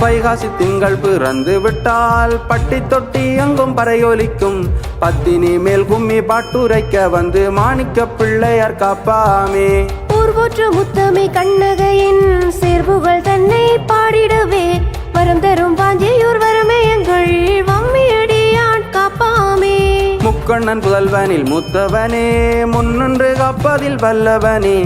வைகாசி திங்கள் பிறந்து விட்டால் பட்டி தொட்டி எங்கும் பறையொலிக்கும். பத்தினி மேல் கும்மி பாட்டுரைக்க வந்து மாணிக்க பிள்ளையார் காப்பாமே. ஊர்வொற்று முத்தமை கண்ணகையின் சேர்வுகள் தன்னை பாடிடவே. வரம் தரும் பாஞ்சியூர் வரமே எங்கள் வம்மியடியான் காப்பாமே. முக்கண்ணன் புதல்வனில் மூத்தவனே முன்னின்று காப்பதில் வல்லவனே.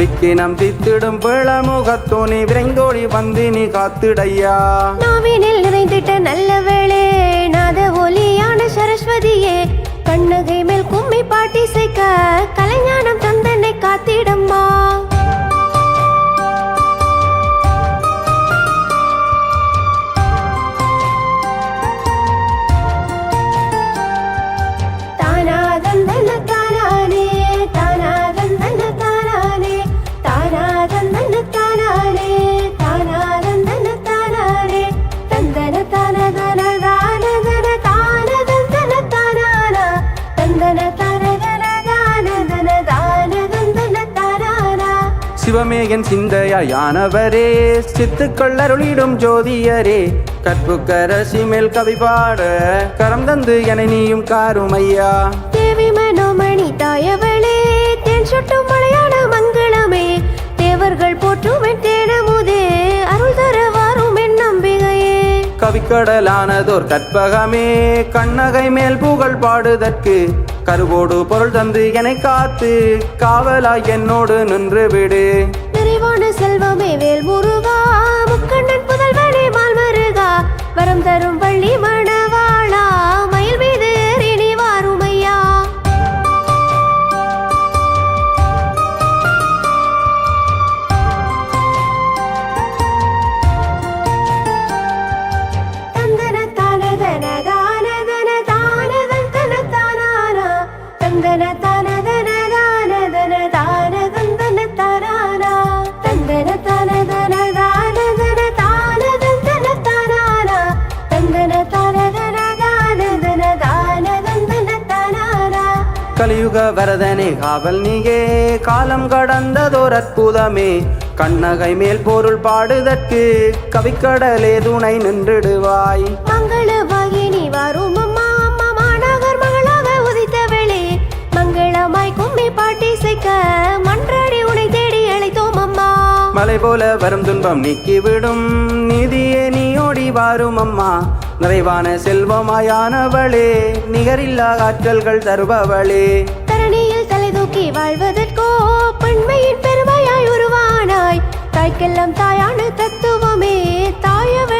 விக்கினம் தித்திடும் பிளமுகத்தோனி விரைந்தோடி வந்து நீ காத்திடையா? நாவினில் நிறைந்திட்ட நல்ல வேளே நாத ஒலியான சரஸ்வதியே கண்ணகை மேல் கும்மி பாட்டி சேர்க்க கலைஞான சிவமேகன் சிந்தையானவரே சித்துக்கள் அருளிடும் ஜோதியரே. கற்புக்கரசி மேல் கவி பாட. கரம் தந்து என நீயும் காருமையா தேவி மனோமணி தாயவளே தேன் சொட்டும் மலையான மங்களமே. தேவர்கள் போற்றும் என் தேனமுதே அருள் தர வாரும் என் நம்பிகையே. கவிக்கடலானதோர் கற்பகமே. கண்ணகை மேல் புகழ் பாடுதற்கு கருவோடு பொருள் தந்து என்னை காத்து காவலா என்னோடு நின்று விடு. நிறைவான செல்வமே வேல் முருகா முக்கண்ணன் புதல்வனே மால்மருகா வரம் தரும் பள்ளி மணவாளா கலியுக வரதனே காவல் நீயே. காலம் கடந்ததோர் அற்புதமே. கண்ணகை மேல் பொருள் பாடுதற்கு கவிக்கடலே துணை நின்றிடுவாய். மங்கள வாகினி வாரும் மாநகர் மகளாக உதித்தவளே மங்களமாய் கும்மி பாட்டி செய்க மன்றாடி உனை தேடி அழைத்தோம் அம்மா. மலை போல வரும் துன்பம் நீக்கிவிடும். நீதியே நீ ஓடி வாரும் அம்மா. நிறைவான செல்வமாயானவளே நிகரில்லா ஆற்றல்கள் தருபவளே. தரணியில் தலை தூக்கி வாழ்வதற்கோ பெண்மையின் பெருமையாய் உருவானாய். தாய்க்கெல்லாம் தாயான தத்துவமே தாயவள்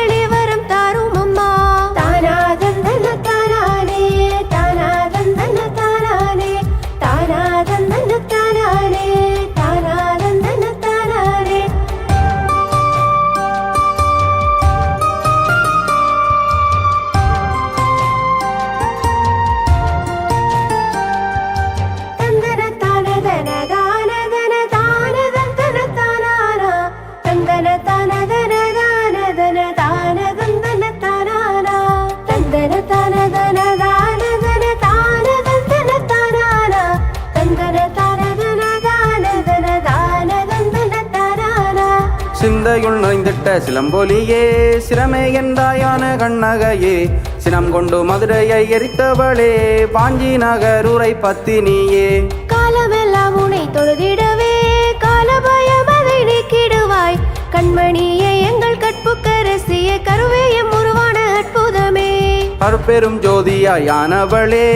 சிந்தையுள் நிறைந்திட்ட சிலம்பொலியே சிரமே என்றாயான கண்ணகையே சினம் கொண்டு மதுரையை எரித்தவளே பாஞ்சி நகருரை பத்தினியே. காலமெல்லாம் உனை தொழுதிடவே காலபயம் அதை நீக்கிடுவாய். கண்மணியே எங்கள் கற்புக்கரசிய கருவேயம் உருவான அற்புதமே. அருப்பெரும் ஜோதியாயானவளே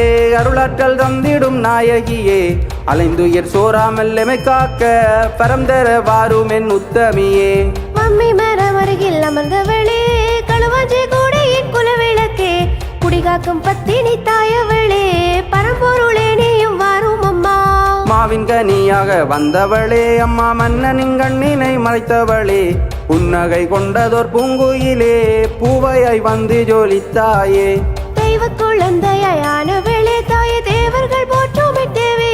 அருளாற்றல் தந்திடும் நாயகியே அலைந்துயிர் சோராமல் எமை காக்க பரந்தர வாரும் என் உத்தமியே. மம்மி மரம் அருகில் அமர்ந்தவளே களுவாஞ்சி கூடையின் குலவிளக்கே. குடிகாக்கும் பத்தினி தாயவளே பரம்பொருளே நீயும் வாரும் அம்மா. மாவின் கனியாக வந்தவளே அம்மா மன்னனின் கண்ணினை மறைத்தவளே. புன்னகை கொண்டதோர் பூங்குயிலே பூவையாய் வந்து ஜோலித்தாயே. தெய்வ குழந்தையானவளே தாய தேவர்கள் போற்றும் தேவியரே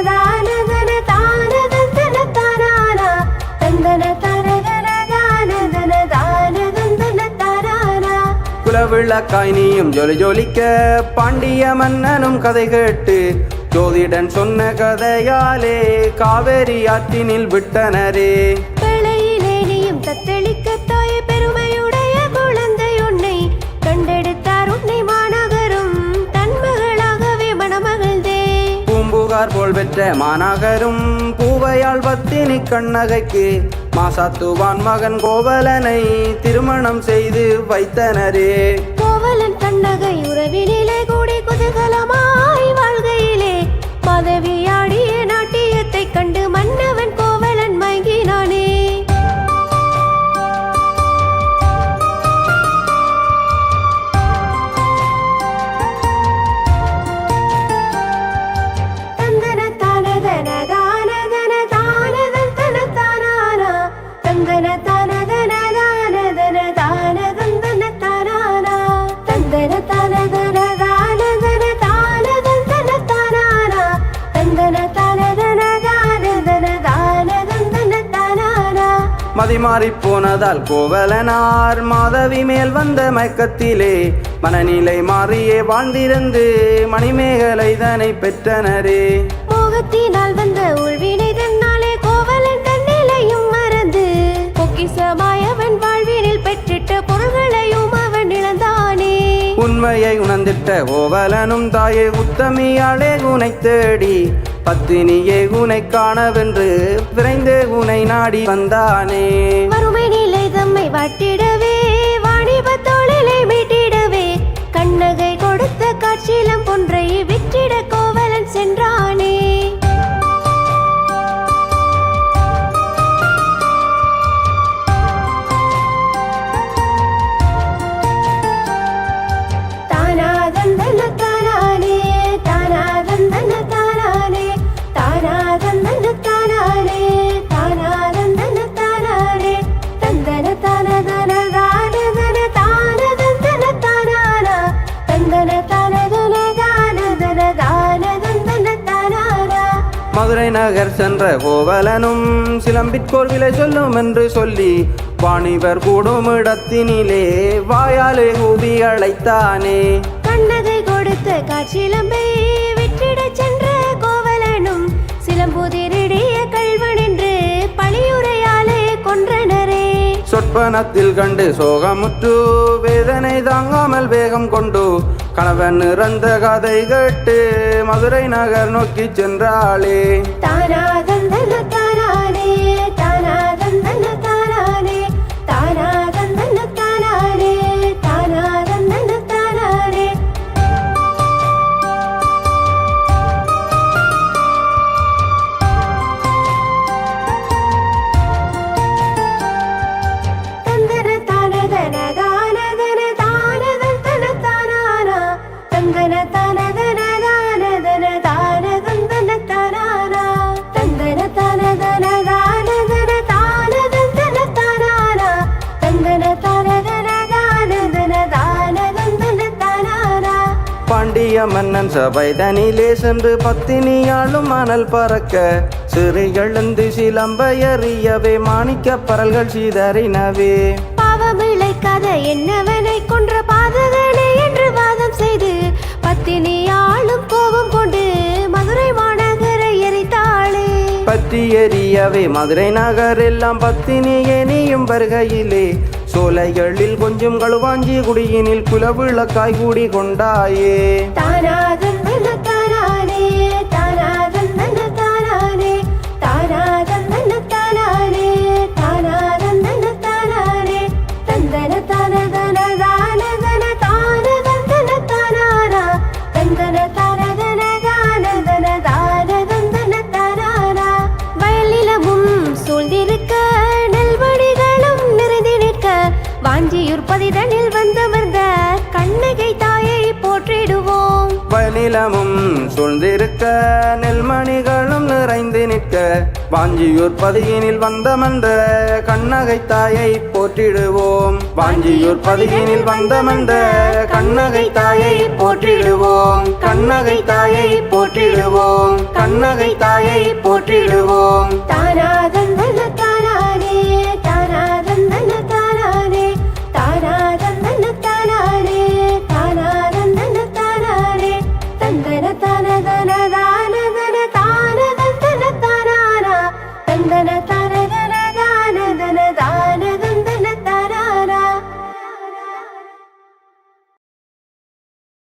குலவிளக்காய் நீயும் ஜொலி ஜொலிக்க பாண்டிய மன்னனும் கதை கேட்டு ஜோதிடன் சொன்ன கதையாலே காவேரி ஆற்றினில் விட்டனரே. போல் பெற்ற மாநகரும் பூவையால் பத்தினி கண்ணகைக்கு மாசாத்துவான் மகன் கோவலனை திருமணம் செய்து வைத்தனரே. மதிமாறி போனதால் கோவலனார் மாதவி மேல் வந்த மயக்கத்திலே மனநிலை மாறியே வாழ்ந்திருந்து மணிமேகலை தனை பெற்றனரே. மோகத்தினால் வந்த உள்வினை தன்னாலே கோவலன் தன்னிலையும் மறந்து பொக்கிசமாய் அவன் வாழ்வினில் பெற்றிட்ட பொருள்களையும் அவன் இழந்தானே. உண்மையை உணர்ந்திட்ட கோவலனும் தாயே உத்தமியாளே குனை தேடி பத்தினியே உனை காணவென்று விரைந்து உனை நாடி வந்தானே. வறுமை நிலை தம்மை வாட்டிடவே வாணிப தொழிலை மீட்டிடவே கண்ணகை கொடுத்த காட்சியிலம் ஒன்றை விற்றிட கோவலன் சென்றானே. மதுரை நகர் சென்ற கோவலனும் சிலம்பிற்கோர் விலை சொல்லும் என்று சொல்லி வாணிபர் கூடும் இடத்தினிலே வாயாலே கூவி அழைத்தானே. கண்ணகை கொடுத்த காட்சிலம்பை விற்றிடச் சென்ற கோவலனும் சிலம்புதிரிடைய கல்வன் என்று பழியுரையாலே கொன்றனரே. சொற்பனத்தில் கண்டு சோகமுற்று வேதனை தாங்காமல் வேகம் கொண்டு கணவன் இறந்த கதை கேட்டு மதுரை நகர் நோக்கி சென்றாளே. தானா பாண்டிய மன்னன் சபை தனிலே சென்று பத்தினியாளும் மணல் பறக்க சிறு எழுந்து சிலம்பையறியவே மாணிக்க பரல்கள் சீதறினவே. பாவம் இழைக்காத என்னவனை கொன்ற பாதகனே என்று வாதம் செய்து பத்தினி ஆளும் கோபம் கொண்டு மதுரை மாநகரை எரித்தாளே. பற்றி எரியவே மதுரை நகர் எல்லாம் பத்தினியே நீயும் வருகையிலே சோலைகளில் கொஞ்சம் களுவாஞ்சி குடியினில் குலவிளக்காய் கூடி கொண்டாயே தானாதந்தன சூழ்ந்திருக்க நெல்மணிகளும் நிறைந்து நிற்க. வாஞ்சியூர் பதியினில் வந்தமன்ற கண்ணகை தாயை போற்றிடுவோம். வாஞ்சியூர் பதியினில் வந்தமன்ற கண்ணகை தாயை போற்றிடுவோம். கண்ணகை தாயை போற்றிடுவோம். கண்ணகை தாயை போற்றிடுவோம். தாராதன் தானானே